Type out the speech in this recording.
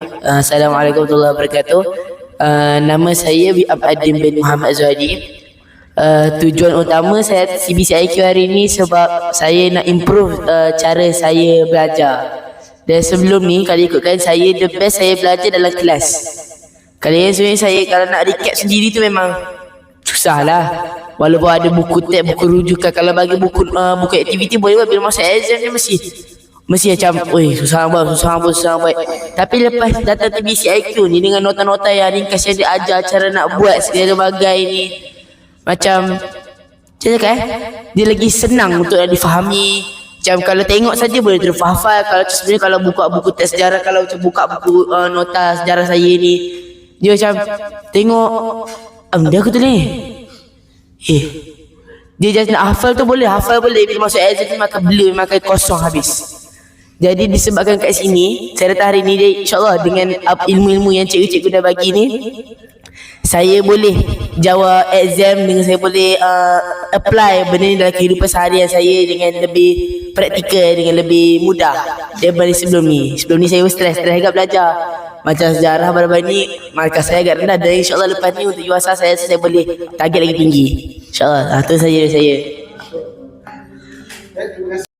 Uh, Assalamualaikum warahmatullahi wabarakatuh. Uh, nama saya Wiab Adin bin Muhammad Zuhadi. Uh, tujuan utama saya CBCIQ hari ini sebab saya nak improve uh, cara saya belajar. Dan sebelum ni kalau ikutkan saya the best saya belajar dalam kelas. Kali ini sebenarnya saya kalau nak recap sendiri tu memang susah lah. Walaupun ada buku tab, buku rujukan kalau bagi buku uh, buku aktiviti boleh buat bila masa exam ni mesti Mesti macam, oi susah abang, susah abang, susah abang. Tapi lepas datang TBCIQ ni dengan nota-nota yang ringkas yang dia ajar cara nak buat segala bagai ni. Macam, macam cakap eh, dia lagi senang untuk difahami. Macam kalau tengok saja boleh terus hafal. Kalau sebenarnya kalau buka buku test sejarah, kalau macam buka buku uh, nota sejarah saya ni. Dia macam, tengok, um, dia aku tu ni. Eh, dia just nak hafal tu boleh, hafal boleh. Bila masuk exam tu makan blur, makan kosong habis. Jadi disebabkan kat sini, saya datang hari ni insyaAllah dengan ilmu-ilmu yang cikgu-cikgu dah bagi ni, saya boleh jawab exam dengan saya boleh uh, apply benda ni dalam kehidupan seharian saya dengan lebih praktikal, dengan lebih mudah daripada sebelum ni. Sebelum ni saya stres, stres agak belajar. Macam sejarah baru-baru ni, markah saya agak rendah dan insyaAllah lepas ni untuk UASA saya, saya boleh target lagi tinggi. InsyaAllah, ah, tu saja saya.